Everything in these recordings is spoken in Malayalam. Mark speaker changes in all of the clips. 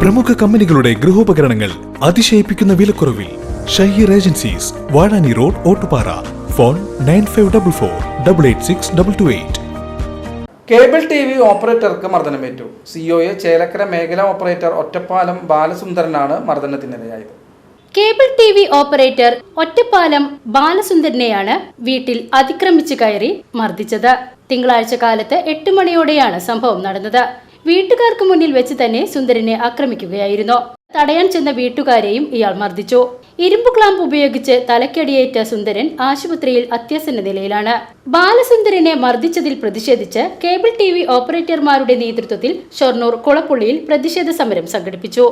Speaker 1: പ്രമുഖ കമ്പനികളുടെ ഗൃഹോപകരണങ്ങൾ അതിശയിപ്പിക്കുന്ന വിലക്കുറവിൽ Shaheer agencies Vazhani road Ottupara. Phone nine five double four double eight six double two eight.
Speaker 2: Cable T V ഓപ്പറേറ്റർക്ക് മർദ്ദനമേറ്റു. സിഒയെ ചേലക്കര മേഖലാ ഓപ്പറേറ്റർ ഒറ്റപ്പാലം ബാലസുന്ദരനാണ് മർദ്ദനത്തിനിരയായത്
Speaker 3: cable T V operator Ottappalam ബാലസുന്ദരനെയാണ് വീട്ടിൽ അതിക്രമിച്ചു കയറി മർദ്ദിച്ചത്. തിങ്കളാഴ്ച കാലത്ത് എട്ട് മണിയോടെയാണ് സംഭവം നടന്നത്. വീട്ടുകാർക്ക് മുന്നിൽ വെച്ച് തന്നെ സുന്ദരനെ ആക്രമിക്കുകയായിരുന്നു തടയാൻ ചെന്ന വീട്ടുകാരെയും ഇയാൾ മർദ്ദിച്ചു ഇരുമ്പ് ക്ലാമ്പ് ഉപയോഗിച്ച് തലക്കടിയേറ്റ സുന്ദരൻ ആശുപത്രിയിൽ അത്യാസന്ന നിലയിലാണ് ബാലസുന്ദരനെ മർദ്ദിച്ചതിൽ പ്രതിഷേധിച്ച് കേബിൾ ടി വി ഓപ്പറേറ്റർമാരുടെ നേതൃത്വത്തിൽ ഷൊർണൂർ കുളപ്പുള്ളിയിൽ പ്രതിഷേധ സമരം സംഘടിപ്പിച്ചു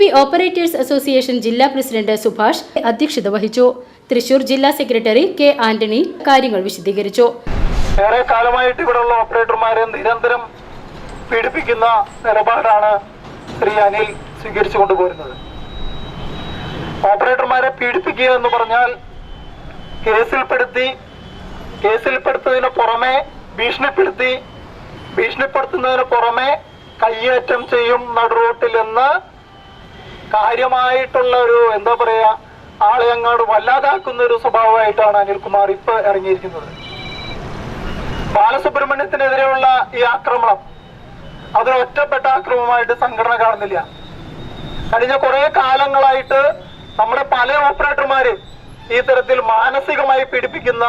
Speaker 3: ടി ഓപ്പറേറ്റേഴ്സ് അസോസിയേഷൻ ജില്ലാ പ്രസിഡന്റ് സുഭാഷ് അധ്യക്ഷത വഹിച്ചു. തൃശൂർ ജില്ലാ സെക്രട്ടറി കെ ആന്റണി കാര്യങ്ങൾ വിശദീകരിച്ചു.
Speaker 4: ഏറെ കാലമായിട്ട് ഇവിടെയുള്ള ഓപ്പറേറ്റർമാരെ നിരന്തരം പീഡിപ്പിക്കുന്ന നിലപാടാണ് ശ്രീ അനിൽ സ്വീകരിച്ചു കൊണ്ടുപോരുന്നത്. ഓപ്പറേറ്റർമാരെ പീഡിപ്പിക്കുക എന്ന് പറഞ്ഞാൽ കേസിൽപ്പെടുത്തി കേസിൽപ്പെടുത്തതിന് പുറമെ ഭീഷണിപ്പെടുത്തി ഭീഷണിപ്പെടുത്തുന്നതിന് പുറമെ കയ്യേറ്റം ചെയ്യും നടുറോട്ടിൽ എന്ന് കാര്യമായിട്ടുള്ള ഒരു എന്താ പറയാ ആളെ അങ്ങോട്ട് വല്ലാതാക്കുന്ന ഒരു സ്വഭാവമായിട്ടാണ് അനിൽകുമാർ ഇപ്പൊ ഇറങ്ങിയിരിക്കുന്നത്. ബാലസുബ്രഹ്മണ്യത്തിനെതിരെയുള്ള ഈ ആക്രമണം അതൊരൊറ്റപ്പെട്ട ഒറ്റപ്പെട്ട ആക്രമണമായിട്ട് സംഘടന കാണുന്നില്ല. കഴിഞ്ഞ കുറെ കാലങ്ങളായിട്ട് നമ്മുടെ പല ഓപ്പറേറ്റർമാരെയും ഈ തരത്തിൽ മാനസികമായി പീഡിപ്പിക്കുന്ന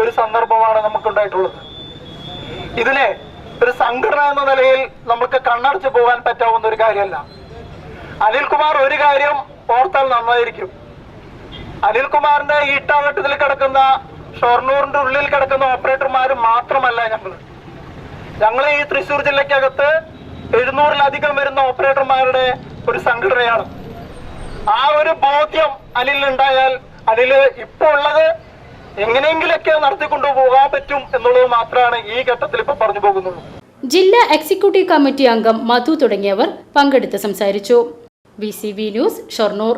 Speaker 4: ഒരു സന്ദർഭമാണ് നമുക്കുണ്ടായിട്ടുള്ളത്. ഇതിനെ ഒരു സംഘടന എന്ന നിലയിൽ നമുക്ക് കണ്ണടച്ചു പോകാൻ പറ്റാവുന്ന ഒരു കാര്യമല്ല. അനിൽകുമാർ ഒരു കാര്യം ഓർത്താൽ നന്നായിരിക്കും. അനിൽകുമാറിന്റെ ഈട്ടാവട്ടത്തിൽ കിടക്കുന്ന ഷൊർണൂറിന്റെ ഉള്ളിൽ കിടക്കുന്ന ഓപ്പറേറ്റർമാർ മാത്രമല്ല ഞങ്ങൾ ഞങ്ങൾ ഈ തൃശൂർ ജില്ലക്കകത്ത് എഴുന്നൂറിലധികം വരുന്ന ഓപ്പറേറ്റർമാരുടെ ഒരു സംഘടനയാണ്. ആ ഒരു ബോധ്യം അനിൽ ഉണ്ടായാൽ അനിൽ ഇപ്പൊ ഉള്ളത് എങ്ങനെയെങ്കിലൊക്കെ നടത്തിക്കൊണ്ടു പോകാൻ പറ്റും എന്നുള്ളത് മാത്രമാണ് ഈ ഘട്ടത്തിൽ ഇപ്പൊ പറഞ്ഞു പോകുന്നത്.
Speaker 3: ജില്ലാ എക്സിക്യൂട്ടീവ് കമ്മിറ്റി അംഗം മധു തുടങ്ങിയവർ പങ്കെടുത്ത് സംസാരിച്ചു. B news Shoranur